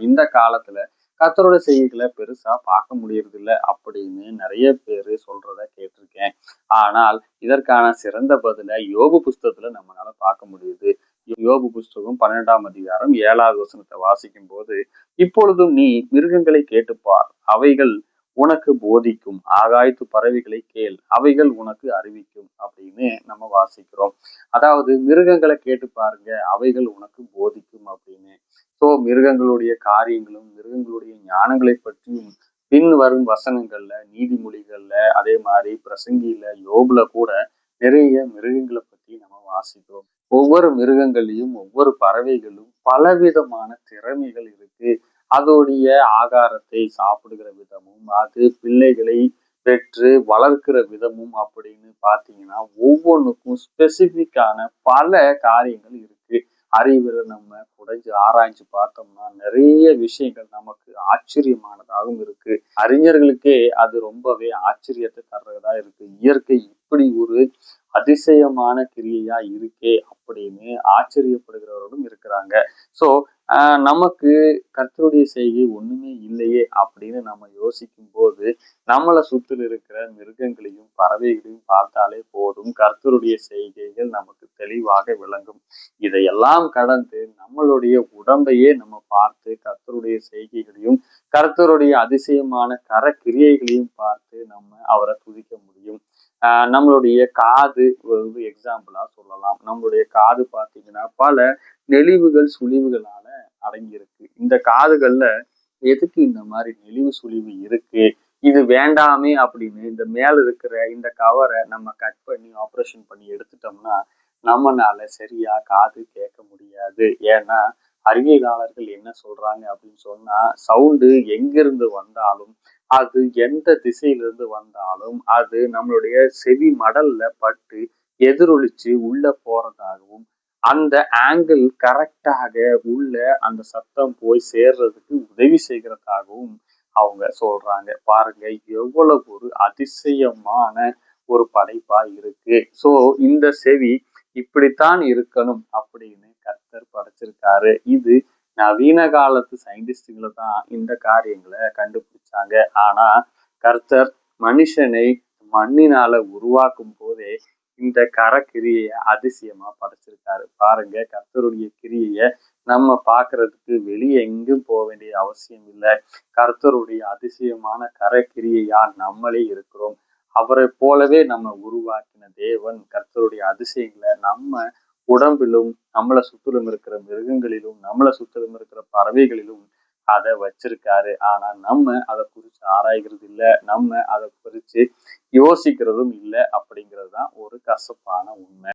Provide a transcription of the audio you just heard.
இந்த காலத்துல கத்தரோட செய்திகளை பெருசா பார்க்க முடியறது அப்படின்னு நிறைய பேர் சொல்றத கேட்டிருக்கேன். ஆனால் இதற்கான சிறந்த பதில யோபு புஸ்தகத்துல நம்மளால பார்க்க முடியுது. யோபு புஸ்தகம் பன்னெண்டாம் அதிகாரம் ஏழாவது வசனத்தை வாசிக்கும் போது இப்பொழுதும் நீ மிருகங்களை கேட்டுப்பார் அவைகள் உனக்கு போதிக்கும். ஆகாயத்து பறவைகளை கேள். அவைகள் உனக்கு அறிவிக்கும். அப்படின்னு நம்ம வாசிக்கிறோம். அதாவது மிருகங்களை கேட்டு பாருங்க. அவைகள் உனக்கு போதிக்கும் அப்படின்னு. ஸோ மிருகங்களுடைய காரியங்களும் மிருகங்களுடைய ஞானங்களை பற்றியும் பின் வரும் வசனங்கள்ல நீதிமொழிகள்ல அதே மாதிரி பிரசங்கியில யோபுல கூட நிறைய மிருகங்களை பற்றி நம்ம வாசிக்கிறோம். ஒவ்வொரு மிருகங்களையும் ஒவ்வொரு பறவைகளும் பலவிதமான திறமைகள் இருக்கு. அதோடைய ஆகாரத்தை சாப்பிடுகிற விதமும் அது பிள்ளைகளை பெற்று வளர்க்கிற விதமும் அப்படின்னு பார்த்தீங்கன்னா ஒவ்வொன்றுக்கும் ஸ்பெசிஃபிக்கான பல காரியங்கள் இருக்கு. அறிவில் நம்ம குடைஞ்சு ஆராய்ஞ்சு பார்த்தோம்னா நிறைய விஷயங்கள் நமக்கு ஆச்சரியமானதாகவும் இருக்கு. அறிஞர்களுக்கே அது ரொம்பவே ஆச்சரியத்தை தர்றதா இருக்கு. இயற்கை இப்படி ஒரு அதிசயமான கிரியையா இருக்கே அப்படின்னு ஆச்சரியப்படுகிறவர்களும் இருக்கிறாங்க. ஸோ நமக்கு கர்த்தருடைய செய்கை ஒண்ணுமே இல்லையே அப்படின்னு நம்ம யோசிக்கும் போது நம்மளை சுற்றில் இருக்கிற மிருகங்களையும் பறவைகளையும் பார்த்தாலே போதும். கர்த்தருடைய செய்கைகள் நமக்கு தெளிவாக விளங்கும். இதையெல்லாம் கடந்து நம்மளுடைய உடம்பையே நம்ம பார்த்து கர்த்தருடைய செய்கைகளையும் கர்த்தருடைய அதிசயமான கர கிரியைகளையும் பார்த்து நம்ம அவரை துதிக்க முடியும். நம்மளுடைய காது ஒரு எக்ஸாம்பிளா சொல்லலாம். நம்மளுடைய காது பார்த்தீங்கன்னா பல நெளிவுகள் சுழிவுகளால அடங்கியிருக்கு. இந்த காதுகள்ல எதுக்கு இந்த மாதிரி நெளிவு சுழிவு இருக்கு? இது வேண்டாமே அப்படின்னு இந்த மேல இருக்கிற இந்த கவரை நம்ம கட் பண்ணி ஆப்ரேஷன் பண்ணி எடுத்துட்டோம்னா நம்மனால சரியா காது கேட்க முடியாது. ஏன்னா அறிவியலாளர்கள் என்ன சொல்றாங்க அப்படின்னு சொன்னா சவுண்டு எங்கிருந்து வந்தாலும் அது எந்த திசையிலிருந்து வந்தாலும் அது நம்மளுடைய செவி மடல்ல பட்டு எதிரொலிச்சு உள்ள போறதாகவும் அந்த ஆங்கிள் கரெக்டாக உள்ள அந்த சத்தம் போய் சேர்றதுக்கு உதவி செய்கிறதாகவும் அவங்க சொல்றாங்க. பாருங்க எவ்வளவு ஒரு அதிசயமான ஒரு படைப்பா இருக்கு. ஸோ இந்த செவி இப்படித்தான் இருக்கணும் அப்படின்னு கர்த்தர் படைச்சிருக்காரு. இது நவீன காலத்து சயின்டிஸ்டுகளை தான் இந்த காரியங்களை கண்டுபிடிச்சாங்க. ஆனா கர்த்தர் மனுஷனை மண்ணினால உருவாக்கும் போதே இந்த கரக்கிரியைய அதிசயமா படைச்சிருக்காரு. பாருங்க கர்த்தருடைய கிரியைய நம்ம பாக்குறதுக்கு வெளியே எங்கும் போக வேண்டிய அவசியம் இல்லை. கர்த்தருடைய அதிசயமான கரக்கிரியையா நம்மளே இருக்கிறோம். அவரை போலவே நம்ம உருவாக்கின தேவன் கர்த்தருடைய அதிசயங்களை நம்ம உடம்பிலும் நம்மளை சுற்றிலும் இருக்கிற மிருகங்களிலும் நம்மளை சுற்றிலும் இருக்கிற பறவைகளிலும் அதை வச்சிருக்காரு. ஆனா நம்ம அதை குறிச்சு ஆராய்கிறது இல்லை நம்ம அதை குறிச்சு யோசிக்கிறதும் இல்லை அப்படிங்கிற தான் ஒரு கசப்பான உண்மை.